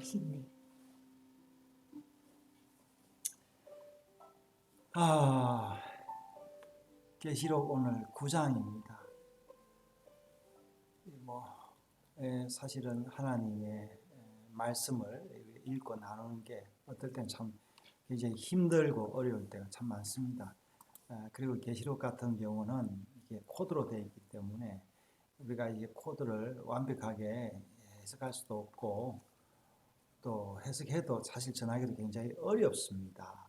멋있네. 아, 계시록 오늘 9장입니다. 뭐 에, 사실은 하나님의 에, 말씀을 읽고 나누는 게 어떨 땐 참 굉장히 힘들고 어려울 때가 참 많습니다. 아, 그리고 계시록 같은 경우는 이게 코드로 되어 있기 때문에 우리가 이 코드를 완벽하게 해석할 수도 없고 또 해석해도 사실 전하기도 굉장히 어렵습니다.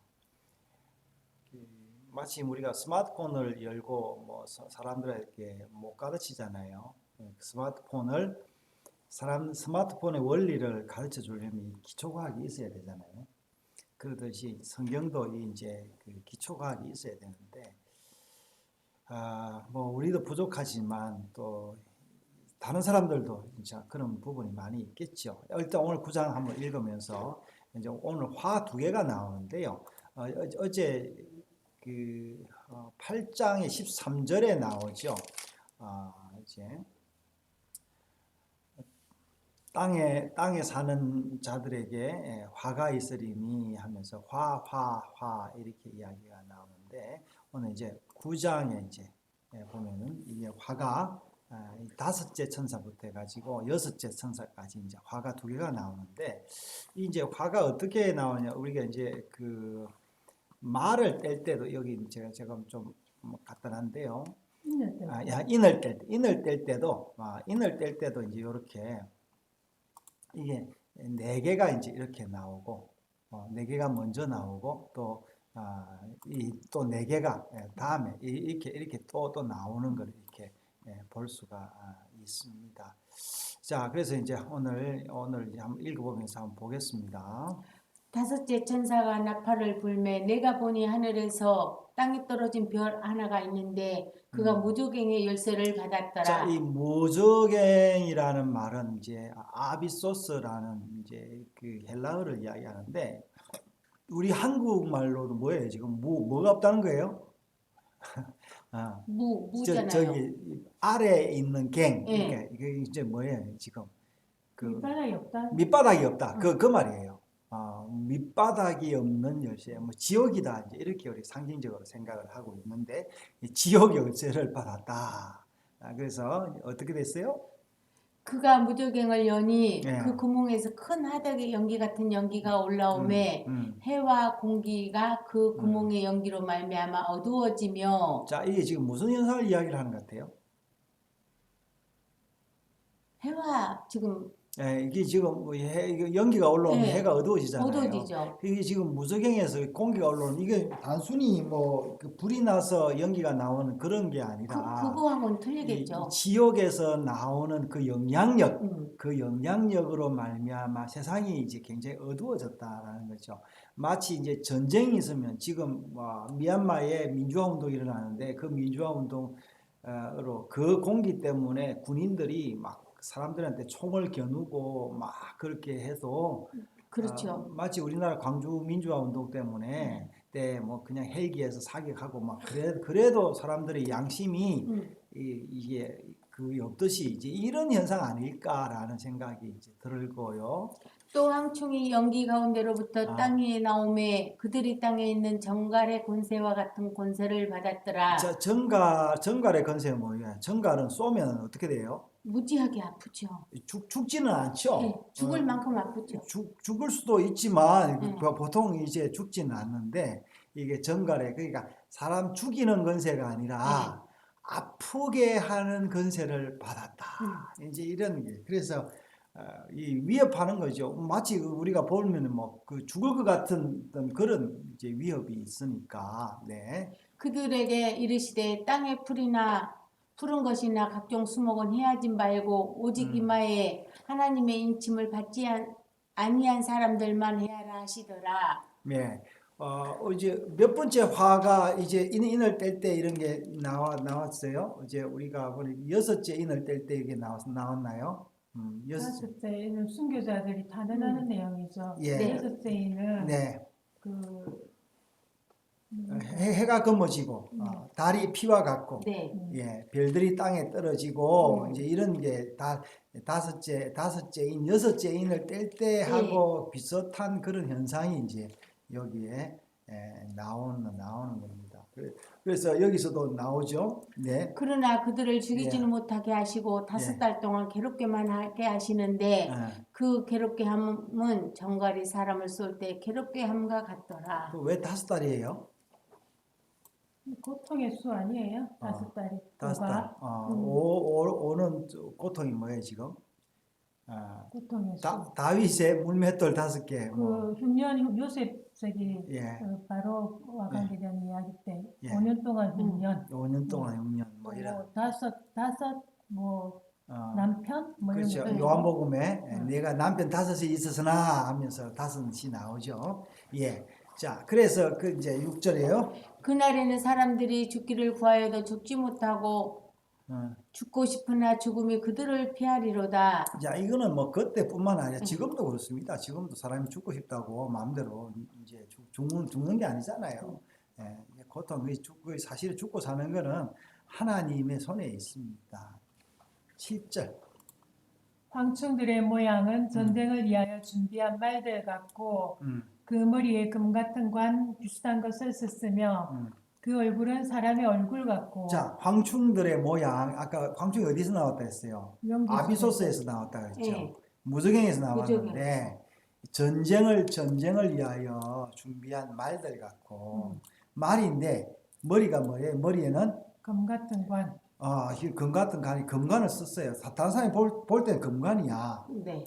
그 마치 우리가 스마트폰을 열고 뭐 사- 사람들에게 못 가르치잖아요. 예, 그 스마트폰을 사람 스마트폰의 원리를 가르쳐 주려면 이 기초과학이 있어야 되잖아요. 그러듯이 성경도 이 이제 그 기초과학이 있어야 되는데 아, 뭐 우리도 부족하지만 또 다른 사람들도 진짜 그런 부분이 많이 있겠죠. 일단 오늘 구장 한번 읽으면서 이제 오늘 화 두 개가 나오는데요. 어, 어- 어제 그 어, 8장의 13절에 나오죠. 아, 이제 땅에 땅에 사는 자들에게 예, 화가 있으리니 하면서 화 화 화 이렇게 이야기가 나오는데 오늘 이제 9장에 이제 예, 보면은 이게 화가 다섯째 천사부터 해가지고 여섯째 천사까지 이제 화가 두 개가 나오는데 이 이제 화가 어떻게 나오냐 우리가 이제 그 말을 뗄 때도 여기 제가 제가 좀뭐 간단한데요. 아, 야, 인을 뗄 때, 인을 뗄 때도, 아, 인을 뗄 때도 이제 이렇게 이게 네 개가 이제 이렇게 나오고, 어, 네 개가 먼저 나오고 또 아, 이또네 개가 예, 다음에 이- 이렇게 이렇게 또 또 나오는 예, 볼 수가 아, 있습니다. 자, 그래서 이제 오늘 오늘 한번 읽어보면서 한번 보겠습니다. 다섯째 천사가 나팔을 불매 내가 보니 하늘에서 땅에 떨어진 별 하나가 있는데 그가 음. 무조갱의 열쇠를 받았더라. 자, 이 무적행이라는 말은 이제 아비소스라는 이제 그 헬라어를 이야기하는데 우리 한국말로도 뭐예요? 지금 뭐 뭐가 없다는 거예요? 아, 무 저, 무잖아요. 저 기 아래에 있는 갱. 예. 그러니까 이게 이제 뭐예요? 지금 그 밑바닥이 없다. 밑바닥이 없다. 그 그 말이에요. 아, 밑바닥이 없는 열쇠, 뭐 지옥이다 이제 이렇게 우리 상징적으로 생각을 하고 있는데 이 지옥 열쇠를 받았다. 아, 그래서 어떻게 됐어요? 그가 무조갱을 여니 예. 그 구멍에서 큰 하덕의 연기 같은 연기가 올라오매 음, 음. 해와 공기가 그 구멍의 연기로 말미암아 어두워지며 자, 이게 지금 무슨 현상을 이야기를 하는 것 같아요? 해와 지금 예, 이게 지금 뭐 해, 이거 연기가 올라오면 네. 해가 어두워지잖아요. 어두워지죠. 이게 지금 무적행에서 공기가 올라오는 이게 단순히 뭐 그 불이 나서 연기가 나오는 그런 게 그, 아니라 그거하고는 이, 틀리겠죠. 이 지옥에서 나오는 그 영향력 음. 그 영향력으로 말미암아 세상이 이제 굉장히 어두워졌다라는 거죠. 마치 이제 전쟁이 있으면 지금 뭐 미얀마에 민주화 운동이 일어나는데 그 민주화 운동 으로 그 공기 때문에 군인들이 막 사람들한테 총을 겨누고 막 그렇게 해도 그렇죠. 아, 마치 우리나라 광주 민주화 운동 때문에 때뭐 그냥 헬기에서 사격하고 막 그래 그래도 사람들의 양심이 음. 이, 이게 그 없듯이 이제 이런 현상 아닐까라는 생각이 이제 들고요. 또 항충이 연기 가운데로부터 아. 땅 위에 나오매 그들이 땅에 있는 정갈의 권세와 같은 권세를 받았더라. 자, 정갈 정갈의 건세가 뭐예요? 정갈은 쏘면 어떻게 돼요? 무지하게 아프죠. 죽 죽지는 않죠. 예, 죽을 어, 만큼 아프죠. 죽 죽을 수도 있지만 네. 그 보통 이제 죽지는 않는데 이게 정갈의 그러니까 사람 죽이는 건세가 아니라 아프게 하는 건세를 받았다. 이제 이런 게 그래서 어, 이 위협하는 거죠. 마치 그 우리가 보면 뭐그 죽을 것 같은 그런 이제 위협이 있으니까 네. 그들에게 이르시되 땅의 풀이나 푸른 것이나 각종 수목은 해하지 말고 오직 음. 이마에 하나님의 인침을 받지 안- 아니한 사람들만 해하라 하시더라. 네. 어, 이제 몇 번째 화가 이제 인, 인을 뗄 때 이런 게 나와 나왔어요. 이제 우리가 보니 여섯째 인을 뗄 때 이게 나왔 나왔나요? 음, 여섯. 다섯째는 순교자들이 단언하는 내용이죠. 예. 네. 여섯째는 네. 그 음. 해, 해가 검어지고 어, 달이 피와 같고 네. 예, 별들이 땅에 떨어지고 네. 이제 이런 게 다 다섯째 다섯째인 여섯째인을 뗄 때 하고 네. 비슷한 그런 현상이 이제 여기에 예, 나오는 나오는 겁니다. 그래- 그래서 여기서도 나오죠. 네. 그러나 그들을 죽이지는 예. 못하게 하시고 다섯 예. 달 동안 괴롭게만 하게 하시는데 예. 그 괴롭게 함은 정갈이 사람을 쏠 때 괴롭게 함과 같더라. 그왜 다섯 달이에요? 고통의 수 아니에요? 다섯 달이. 어, 다섯 달. 어, 음. 오, 오, 오 는 고통이 뭐예요 지금? 아, 고통의 수. 다, 다윗의 물맷돌 다섯 개. 뭐, 그 흉년 요셉 저기 예. 그 바로 와 관계된 이야기 때 예. 5년 동안 흉년 5년 동안 6년 뭐 이런. 뭐 다섯 다섯 뭐 어, 남편 뭐 이런 그렇죠. 거. 요한복음에 음. 내가 남편 다섯이 있었으나 하면서 다섯이 나오죠. 예. 자, 그래서 그 이제 6절이에요. 그날에는 사람들이 죽기를 구하여도 죽지 못하고 어. 죽고 싶으나 죽음이 그들을 피하리로다. 자, 이거는 뭐 그때뿐만 아니라 지금도 그렇습니다. 지금도 사람이 죽고 싶다고 마음대로 이제 죽- 죽는 죽는 게 아니잖아요. 예, 고통 그 죽, 그 사실 죽고 사는 거는 하나님의 손에 있습니다. 7절. 황충들의 모양은 전쟁을 위하여 준비한 말들 같고 음, 그 머리에 금 같은 관 비슷한 것을 썼으며 음. 그 얼굴은 사람의 얼굴 같고 자, 황충들의 모양 아까 황충이 어디서 나왔다 했어요? 아비소스에서 나왔다 그랬죠. 예. 무적행에서 나왔는데. 전쟁을 전쟁을 위하여 준비한 말들 같고 말인데 머리가 뭐예요? 머리에는 금 같은 관 아, 이금 같은 간이 금관을 썼어요. 사- 다른 사람이 볼, 볼 때는 금관이야. 네,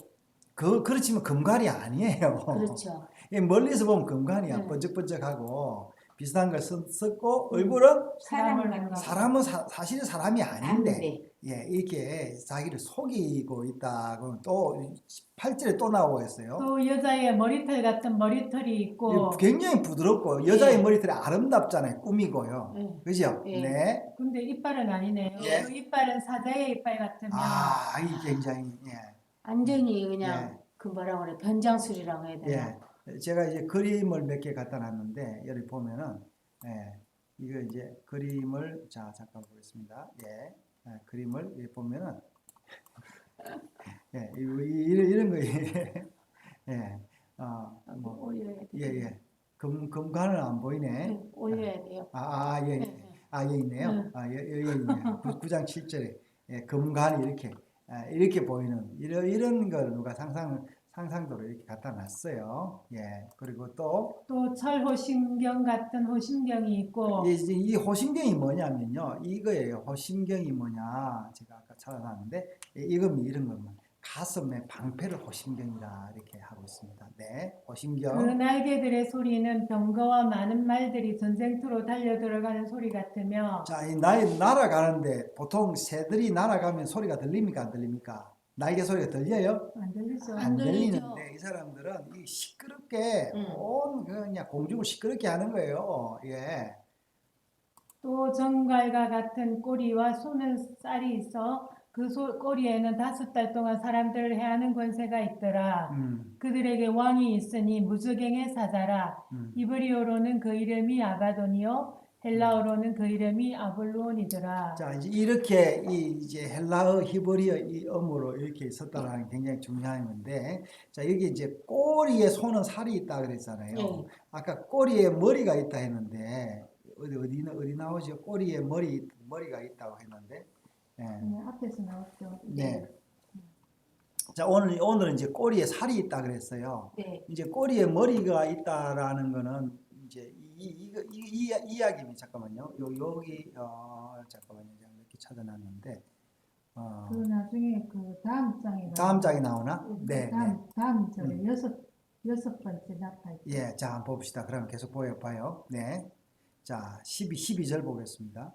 그 그렇지만 금관이 아니에요. 그렇죠. 이 멀리서 보면 금관이야. 네. 번쩍번쩍하고 비슷한 걸 썼, 썼고 얼굴은 사람을 사람은 사, 사실 사람이 아닌데. 예, 이렇게 자기를 속이고 있다고 또 8절에 또 나오고 있어요. 또 여자의 머리털 같은 머리털이 있고 이 굉장히 부드럽고 여자의 예. 머리털이 아름답잖아요. 꾸미고요. 네. 그죠? 예. 네. 근데 이빨은 아니네요. 예. 그 이빨은 사자의 이빨 같으면 아, 이 굉장히 예. 완전히 그냥 예. 그 뭐라 그래 변장술이라고 해야 되나? 예. 제가 이제 그림을 몇 개 갖다 놨는데 여기 보면은 예. 이거 이제 그림을 자 잠깐 보겠습니다. 예. 예, 그림을 여기 보면은 예, 이- 이- 이런 이런 거 예. 어, 뭐 올려야 돼. 예, 예. 금 금관은 안 보이네. 네, 올려야 돼요. 아, 아 예. 네, 예. 네. 아, 여기 있네요. 네. 아, 여- 여기 있네요. 9장 7절에 예, 금관이 이렇게 아, 이렇게 보이는 이런 이런 걸 누가 상상 상상도로 이렇게 갖다 놨어요. 예. 그리고 또 또 철호심경 같은 호심경이 있고 이, 이제 이 호심경이 뭐냐면요. 이거예요. 호심경이 뭐냐. 제가 아까 찾아놨는데 이- 이건 이런 겁니다. 가슴에 방패를 호심경이라 이렇게 하고 있습니다. 네. 그 호심경. 날개들의 소리는 병거와 많은 말들이 전쟁터로 달려 들어가는 소리 같으며 자, 이 나이 날아가는데 보통 새들이 날아가면 소리가 들립니까? 안 들립니까? 날개 소리가 들려요? 안 들리죠? 안안 들리죠. 들리는데 이 사람들은 이 시끄럽게 음. 온 그냥 공중을 시끄럽게 하는 거예요. 예. 또 정갈과 같은 꼬리와 쏘는 쌀이 있어 그 소- 꼬리에는 다섯 달 동안 사람들을 해하는 권세가 있더라. 음, 그들에게 왕이 있으니 무적행의 사자라. 음. 이브리어로는 그 이름이 아바돈이요 헬라어로는 그 이름이 아볼론이더라. 자, 이제 이렇게 이 이제 헬라어 히브리어 이 어무로 이렇게 있었다라는 게 굉장히 중요한 건데, 자 여기 이제 꼬리에 손은 살이 있다 그랬잖아요. 네. 아까 꼬리에 머리가 있다 했는데 어디 어디 어디 나오죠? 꼬리에 머리 머리가 있다고 했는데, 예. 네, 앞에서 나왔죠. 네. 자 오늘 오늘은 이제 꼬리에 살이 있다 그랬어요. 네. 이제 꼬리에 머리가 있다라는 거는 이제 이 이, 이, 이 이야기는 잠깐만요. 요 여기 어 잠깐만요. 이렇게 찾아놨는데 어 그 나중에 그 다음 장에 다음 장에 나오나? 네, 네. 다음 다음 절에 음. 여섯 여섯 번째 나팔. 예, 자 한번 봅시다. 그러면 계속 보여 봐요. 네. 자, 12 12절 보겠습니다.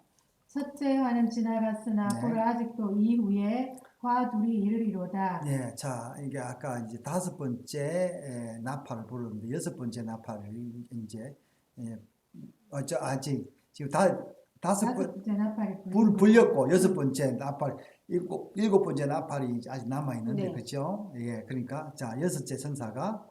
첫째 화는 지나갔으나 네. 그를 아직도 이후에 화 둘이 이르리로다. 네, 자 이게 아까 이제 다섯 번째 에, 나팔을 부르는데 여섯 번째 나팔을 이제 예, 어저 아직 지금 다 다섯 번째 나팔이 불 불렸고 여섯 번째 나팔 일곱 일곱 번째 나팔이 아직 남아 있는데 네. 그렇죠? 예, 그러니까 자 여섯째 천사가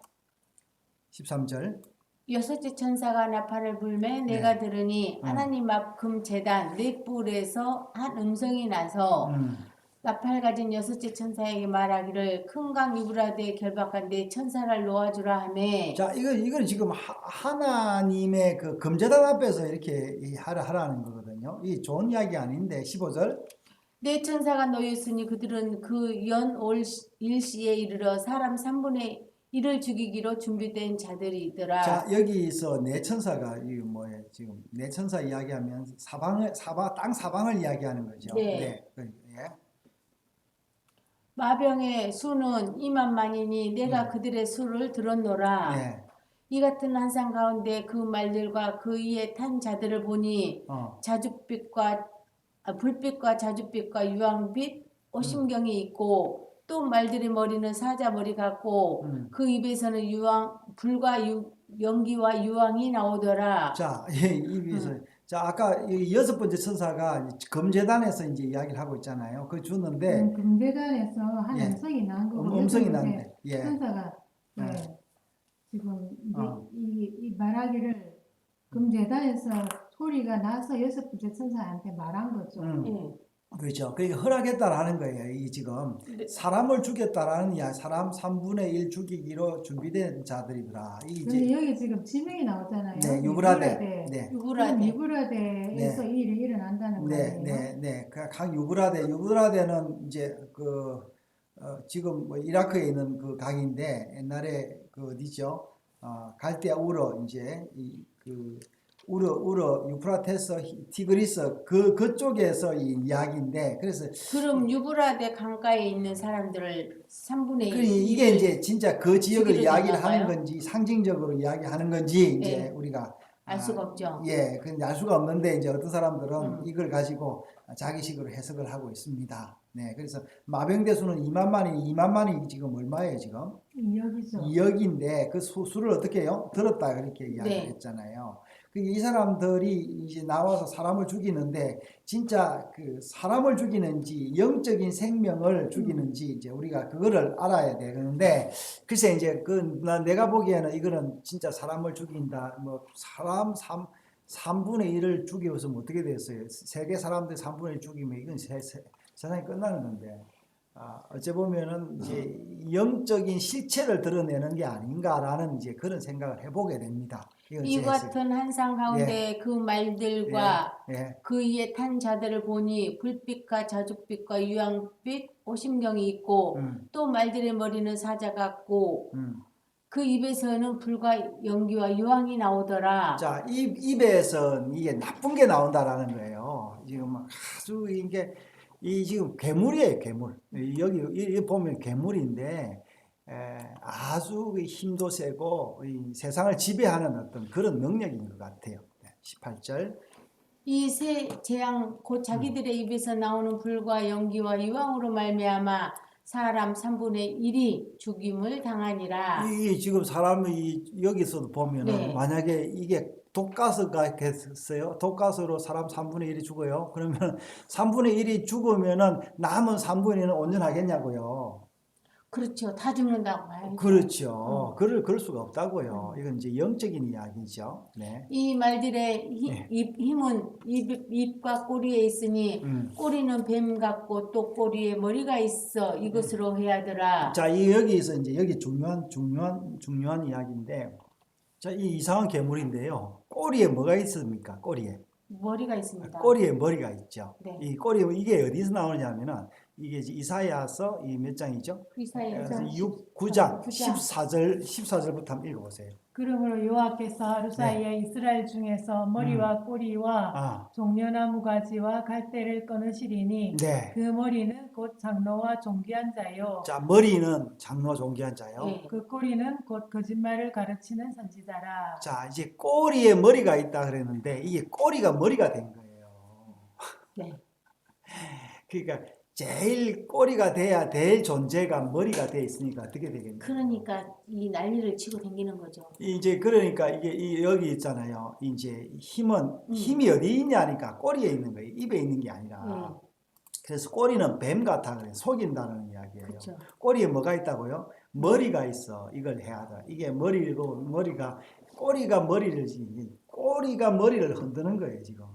13절 여섯째 천사가 나팔을 불매 내가 들으니 음. 하나님 앞 금 제단 네 뿔에서 한 음성이 나서 음. 나팔 가진 여섯째 천사에게 말하기를 큰강 유브라데에 결박한 네 천사를 놓아주라 하매 자, 이거 이건 지금 하, 하나님의 그 금제단 앞에서 이렇게 이 하라 하라는 거거든요. 이 좋은 이야기 아닌데 15절. 네 천사가 놓였으니 그들은 그 연올 일시에 이르러 사람 3분의 1을 죽이기로 준비된 자들이더라. 자, 여기서 네 천사가 이 뭐예요? 지금 네 천사 이야기하면 사방을 사방 땅 사방을 이야기하는 거죠. 네. 그, 예. 마병의 수는 2만만이니 내가 음. 그들의 수를 들었노라. 네. 이 같은 한상 가운데 그 말들과 그 위에 탄 자들을 보니 어. 자줏빛과 아, 불빛과 자줏빛과 유황빛 오심경이 있고 또 말들의 머리는 사자 머리 같고 음. 그 입에서는 유황 불과 유, 연기와 유황이 나오더라. 자, 예, 입에서 자, 아까 이 여섯 번째 천사가 금제단에서 이제 이야기를 하고 있잖아요. 그 주는데 음, 금대단에서 한 예. 음성이 난 거고 음, 번째 났네. 예. 천사가 예, 네. 지금 이제 어. 이, 이 말하기를 금재단에서 소리가 나서 여섯 번째 천사한테 말한 거죠. 음. 예. 그렇죠. 그러니까 허락했다라는 거예요. 이 지금 네. 사람을 죽였다라는 이야 사람 3분의 1 죽이기로 준비된 자들이더라. 이 근데 이제 여기 지금 지명이 나오잖아요. 네, 유브라데. 네. 유브라데. 유브라데에서 이 일이 일어난다는 네, 거예요. 네, 네. 그각 유브라데, 유브라데는 이제 그 어, 지금 뭐 이라크에 있는 그 강인데 옛날에 그 어디죠? 어, 갈대아 우러 이제 이그 우러 우러 유프라테스 히- 티그리스 그 그쪽에서 이 이야기인데 그래서 그럼 유브라데 강가에 있는 사람들을 3분의 1그 이게 이제 진짜 그 지역을 이야기를 하는? 건지 상징적으로 이야기하는 건지 이제 네. 우리가 알 수가 아, 없죠. 예, 근데 알 수가 없는데 이제 어떤 사람들은 음. 이걸 가지고 자기식으로 해석을 하고 있습니다. 네, 그래서 마병대수는 2만 만이 2만 만이 지금 얼마예요 지금? 여기서 2억인데 그 수, 수를 어떻게 해요? 들었다 그렇게 네. 이야기했잖아요. 그 이 사람들이 이제 나와서 사람을 죽이는데 진짜 그 사람을 죽이는지 영적인 생명을 죽이는지 이제 우리가 그거를 알아야 되는데 글쎄 이제 그나 내가 보기에는 이거는 진짜 사람을 죽인다 뭐 사람 3 3분의 1을 죽여서 어떻게 됐어요? 세계 사람들 3분의 1 죽이면 이건 세, 세, 세상이 끝나는 건데 아, 어째 보면은 이제 영적인 실체를 드러내는 게 아닌가라는 이제 그런 생각을 해보게 됩니다. 이. 같은 한상 가운데 그 말들과 예, 그 위에 탄 자들을 보니 불빛과 자줏빛과 유황빛 오심경이 있고 음, 또 말들의 머리는 사자 같고 음. 그 입에서는 불과 연기와 유황이 나오더라. 자, 입, 입에서 이게 나쁜 게 나온다라는 거예요. 지금 막 아주 이게 이 지금 괴물이에요, 괴물. 이 여기 이- 이 보면 괴물인데 에, 아주 그 힘도 세고 이 세상을 지배하는 어떤 그런 능력인 것 같아요. 네, 18절. 이 세 재앙 곧 자기들의 입에서 나오는 불과 연기와 유황으로 말미암아 사람 3분의 1이 죽임을 당하니라. 이, 이 지금 사람이 여기서도 보면은 네. 만약에 이게 독가스가 됐어요. 독가스로 사람 3분의 1이 죽어요. 그러면 3분의 1이 죽으면은 남은 3분의 1은 온전하겠냐고요. 그렇죠. 다 죽는다고 봐요. 그렇죠. 음. 그럴 그럴 수가 없다고요. 이건 이제 영적인 이야기죠. 네. 이 말들의 히- 네. 입, 힘은 입, 입과 꼬리에 있으니 음. 꼬리는 뱀 같고 또 꼬리에 머리가 있어 이것으로 해야더라. 자, 이 여기서 이제 여기 중요한 중요한 중요한 이야기인데 자, 이 이상한 괴물인데요. 꼬리에 뭐가 있습니까? 꼬리에. 머리가 있습니다. 꼬리에 머리가 있죠. 네. 이 꼬리 이게 어디서 나오냐면은 이게 이사야서 이 몇 장이죠? 이사야서 6 9장 구장. 14절 14절부터 한번 읽어 보세요. 그러므로 여호와께서 하루 사이에 이스라엘 중에서 머리와 꼬리와 아, 종려나무 가지와 갈대를 끊으시리니 네. 그 머리는 곧 장로와 종기한 자요 자, 머리는 장로 종기한 자요. 네. 그 꼬리는 곧 거짓말을 가르치는 선지자라 자, 이제 꼬리에 머리가 있다 그랬는데 이게 꼬리가 머리가 된 거예요. 네. 그러니까 제일 꼬리가 돼야 될 존재가 머리가 돼 있으니까 어떻게 되겠냐? 그러니까 이 난리를 치고 다니는 거죠. 이제 그러니까 이게 이 여기 있잖아요. 이제 힘은 음. 힘이 어디 있냐니까 꼬리에 있는 거예요. 입에 있는 게 아니라. 네. 그래서 꼬리는 뱀 같아 그래 속인다는 이야기예요. 그렇죠. 꼬리에 뭐가 있다고요? 머리가 있어. 이걸 해야 돼. 이게 머리고 머리가 꼬리가 머리를 지- 꼬리가 머리를 흔드는 거예요 지금.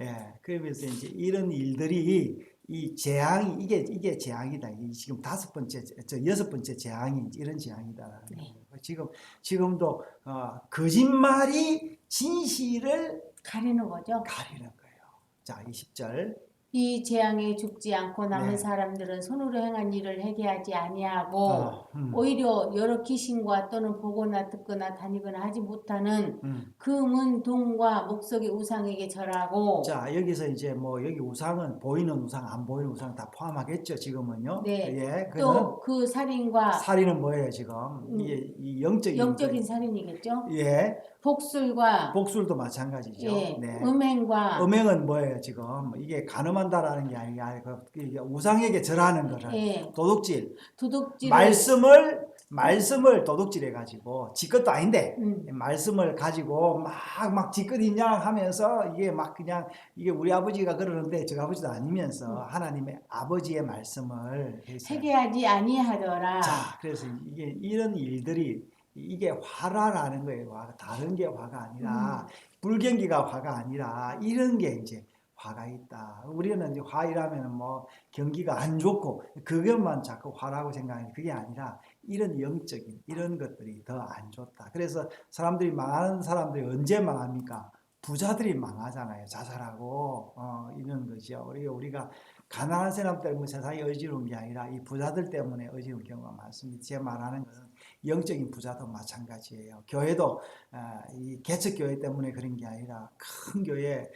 예, 그러면서 이제 이런 일들이 이 재앙이 이게 이게 재앙이다. 이 지금 다섯 번째 저 여섯 번째 재앙이 이런 재앙이다. 네. 지금 지금도 어, 거짓말이 진실을 가리는 거죠. 가리는 거예요. 자, 20절. 이 재앙에 죽지 않고 남은 네. 사람들은 손으로 행한 일을 회개하지 아니하고 어, 음, 오히려 여러 귀신과 또는 보거나 듣거나 다니거나 하지 못하는 음. 금은 동과 목석의 우상에게 절하고 자, 여기서 이제 뭐 여기 우상은 보이는 우상, 안 보이는 우상 다 포함하겠죠, 지금은요. 네. 예. 또 그 살인과 살인은 뭐예요, 지금? 음. 이게 이 영적인 영적인 살인이겠죠. 예. 복술과 복술도 마찬가지죠. 예, 네. 음행과 음행은 뭐예요, 지금? 이게 간음한 다라는 게 아니라 그 이게 우상에게 절하는 거를 예, 도둑질, 도둑질 말씀을 말씀을 도둑질해 가지고 지 것도 아닌데 음, 말씀을 가지고 막막 지껏이냐 하면서 이게 막 그냥 이게 우리 아버지가 그러는데 저 아버지도 아니면서 하나님의 아버지의 말씀을 회개하지 아니하더라. 자 그래서 이게 이런 일들이 이게 화라라는 거예요. 화 다른 게 화가 아니라 불경기가 화가 아니라 이런 게 이제 화가 있다 우리는 이제 화이라면 뭐 경기가 안 좋고 그것만 자꾸 화라고 생각하는 그게 아니라 이런 영적인 이런 것들이 더 안 좋다. 그래서 사람들이 망하는 사람들이 언제 망합니까? 부자들이 망하잖아요. 자살하고 어, 이런 거죠. 우리가 우리가 가난한 사람 때문에 세상이 어지러운 게 아니라 이 부자들 때문에 어지러운 경우가 많습니다. 제 말하는 것은 영적인 부자도 마찬가지예요. 교회도 아, 이 개척 교회 때문에 그런 게 아니라 큰 교회 에,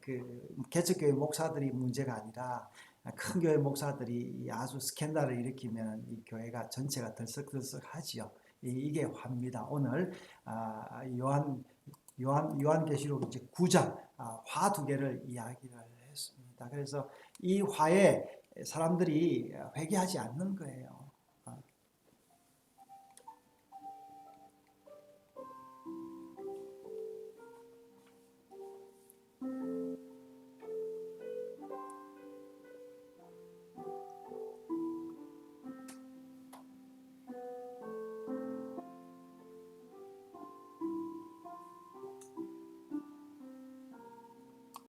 그 개척 교회 목사들이 문제가 아니라 큰 교회 목사들이 이 아주 스캔들을 일으키면 이 교회가 전체가 들썩들썩하지요. 이- 이게 화입니다. 오늘 아, 요한 요한 요한계시록 이제 9장 아, 화두 개를 이야기를 했습니다. 그래서 이 화에 사람들이 회개하지 않는 거예요.